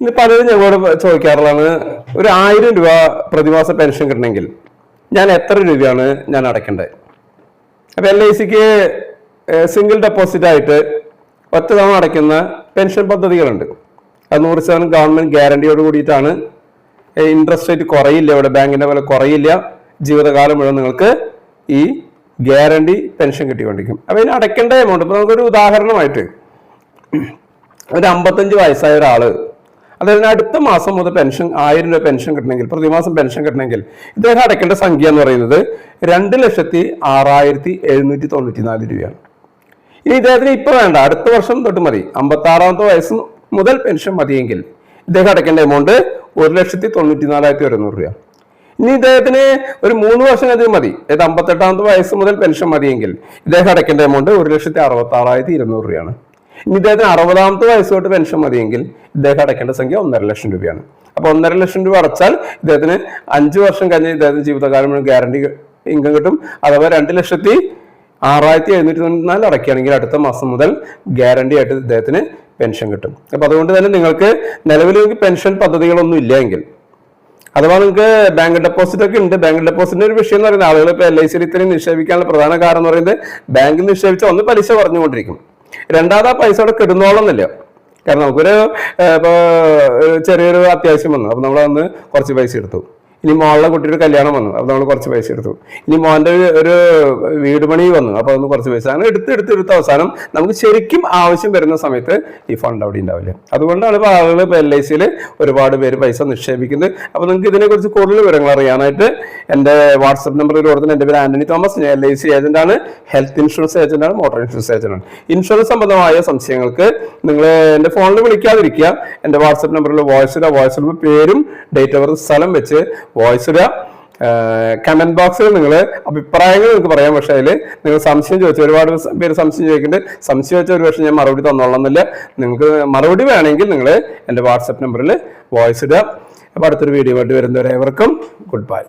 ഇന്ന് പലരും ഞങ്ങളോട് ചോദിക്കാറുള്ളതാണ് ഒരു ആയിരം രൂപ പ്രതിമാസ പെൻഷൻ കിട്ടണമെങ്കിൽ ഞാൻ എത്ര രൂപയാണ് ഞാൻ അടയ്ക്കേണ്ടത്? അപ്പോൾ എൽ ഐ സിക്ക് സിംഗിൾ ഡെപ്പോസിറ്റ് ആയിട്ട് ഒറ്റ തവണ അടയ്ക്കുന്ന പെൻഷൻ പദ്ധതികളുണ്ട്. അത് നൂറ് ശതമാനം ഗവൺമെന്റ് ഗ്യാരണ്ടിയോട് കൂടിയിട്ടാണ്. ഇൻട്രസ്റ്റ് റേറ്റ് കുറയില്ല ഇവിടെ ബാങ്കിന്റെ പോലെ കുറയില്ല. ജീവിതകാലം മുഴുവൻ നിങ്ങൾക്ക് ഈ ഗ്യാരണ്ടി പെൻഷൻ കിട്ടിക്കൊണ്ടിരിക്കും. അപ്പോൾ ഇതിന് അടയ്ക്കേണ്ട എമൗണ്ട് ഇപ്പോൾ നമുക്കൊരു ഉദാഹരണമായിട്ട് ഒരു അമ്പത്തഞ്ച് വയസ്സായ ഒരാൾ അതായത് അടുത്ത മാസം മുതൽ പെൻഷൻ ആയിരം രൂപ പെൻഷൻ കിട്ടണമെങ്കിൽ പ്രതിമാസം പെൻഷൻ കിട്ടണമെങ്കിൽ ഇദ്ദേഹം അടയ്ക്കേണ്ട സംഖ്യ എന്ന് പറയുന്നത് രണ്ട് ലക്ഷത്തി ആറായിരത്തി എഴുന്നൂറ്റി തൊണ്ണൂറ്റി നാല് രൂപയാണ്. ഇനി ഇദ്ദേഹത്തിന് ഇപ്പൊ വേണ്ട അടുത്ത വർഷം തൊട്ട് മതി. അമ്പത്തി ആറാമത്തെ വയസ്സ് മുതൽ പെൻഷൻ മതിയെങ്കിൽ ഇദ്ദേഹം അടയ്ക്കേണ്ട എമൗണ്ട് ഒരു ലക്ഷത്തി തൊണ്ണൂറ്റി നാലായിരത്തി ഒരുന്നൂറ് രൂപ ഇനി ഇദ്ദേഹത്തിന് ഒരു മൂന്ന് വർഷം അധികം മതി. അതായത് അമ്പത്തെട്ടാമത്തെ വയസ്സ് മുതൽ പെൻഷൻ മതിയെങ്കിൽ ഇദ്ദേഹം അടയ്ക്കേണ്ട എമൗണ്ട് ഒരു ലക്ഷത്തി അറുപത്തി ആറായിരത്തി ഇരുന്നൂറ് രൂപയാണ്. ഇനി ഇദ്ദേഹത്തിന് അറുപതാമത്തെ വയസ്സ് തൊട്ട് പെൻഷൻ മതിയെങ്കിൽ ഇദ്ദേഹം അടയ്ക്കേണ്ട സംഖ്യ ഒന്നര ലക്ഷം രൂപയാണ്. അപ്പോൾ ഒന്നര ലക്ഷം രൂപ അടച്ചാൽ ഇദ്ദേഹത്തിന് അഞ്ച് വർഷം കഴിഞ്ഞ് ഇദ്ദേഹത്തിന് ജീവിതകാലം ഗ്യാരണ്ടി ഇൻകം കിട്ടും. അഥവാ രണ്ട് ലക്ഷത്തി ആറായിരത്തി എഴുന്നൂറ്റി തൊണ്ണൂറ്റിനാല് അടയ്ക്കുകയാണെങ്കിൽ അടുത്ത മാസം മുതൽ ഗ്യാരണ്ടി ആയിട്ട് ഇദ്ദേഹത്തിന് പെൻഷൻ കിട്ടും. അപ്പൊ അതുകൊണ്ട് തന്നെ നിങ്ങൾക്ക് നിലവിൽ പെൻഷൻ പദ്ധതികളൊന്നും ഇല്ലെങ്കിൽ അഥവാ നിങ്ങൾക്ക് ബാങ്ക് ഡെപ്പോസിറ്റ് ഒക്കെ ഉണ്ട്. ബാങ്ക് ഡെപ്പോസിറ്റിന്റെ ഒരു വിഷയം എന്ന് പറയുന്നത് ആളുകൾ ഇപ്പൊ എൽ ഐ സിയിൽ ഇത്രയും നിക്ഷേപിക്കാനുള്ള പ്രധാന കാരണം എന്ന് പറയുന്നത് ബാങ്കിൽ നിക്ഷേപിച്ച ഒന്ന് പലിശ പറഞ്ഞുകൊണ്ടിരിക്കും രണ്ടാമത് പൈസ അവിടെ കിടന്നോളന്നില്ല. കാരണം നമുക്കൊരു ഇപ്പോൾ ഇപ്പൊ ചെറിയൊരു അത്യാവശ്യം വന്നു. അപ്പൊ നമ്മളന്ന് കുറച്ച് പൈസ എടുത്തു. ഇനി മോളുടെ കുട്ടിയുടെ കല്യാണം വന്നു. അപ്പോൾ നമ്മൾ കുറച്ച് പൈസ എടുത്തു. ഇനി മോന്റെ ഒരു- വീട് പണി വന്നു. അപ്പോൾ അതൊന്ന് കുറച്ച് പൈസ. അങ്ങനെ എടുത്ത് എടുത്ത് എടുത്ത് അവസാനം നമുക്ക് ശരിക്കും ആവശ്യം വരുന്ന സമയത്ത് ഈ ഫണ്ട് അവിടെ ഉണ്ടാവില്ല? അതുകൊണ്ടാണ് ഇപ്പോൾ ആളുകൾ ഇപ്പോൾ എൽ ഐ സിയിൽ ഒരുപാട് പേര് പൈസ നിക്ഷേപിക്കുന്നത്. അപ്പോൾ നിങ്ങൾക്ക് ഇതിനെക്കുറിച്ച് കൂടുതൽ വിവരങ്ങൾ അറിയാനായിട്ട് എന്റെ വാട്സപ്പ് നമ്പറിൽ കൊടുക്കുന്ന എന്റെ പേര് ആന്റണി തോമസ്. ഞാൻ എൽ ഐ സി ഏജന്റാണ് ഹെൽത്ത് ഇൻഷുറൻസ് ഏജന്റാണ് മോട്ടോർ ഇൻഷുറൻസ് ഏജന്റാണ് ഇൻഷുറൻസ് സംബന്ധമായ സംശയങ്ങൾക്ക് നിങ്ങൾ എന്റെ ഫോണിൽ വിളിക്കാതിരിക്കുക. എന്റെ വാട്സപ്പ് നമ്പറിൽ വോയിസിലോ ഇടുക വോയിസ് ഇടുമ്പോൾ പേരും ഡേറ്റ് ഓഫ് ബർത്ത് സ്ഥലം വെച്ച് വോയിസ് ഇടുക. കമന്റ് ബോക്സിൽ നിങ്ങൾ അഭിപ്രായങ്ങൾ നിങ്ങൾക്ക് പറയാം. പക്ഷേ അതിൽ നിങ്ങൾ സംശയം ചോദിച്ചു ഒരുപാട് പേര് സംശയം ചോദിക്കുന്നുണ്ട്. സംശയം ചോദിച്ച ഒരു പക്ഷേ ഞാൻ മറുപടി തന്നോളന്നില്ല. നിങ്ങൾക്ക് മറുപടി വേണമെങ്കിൽ നിങ്ങൾ എന്റെ വാട്സപ്പ് നമ്പറിൽ വോയിസ് ഇടുക. അപ്പോൾ അടുത്തൊരു വീഡിയോ ആയിട്ട് വരുന്നവരെ ഏവർക്കും ഗുഡ് ബൈ.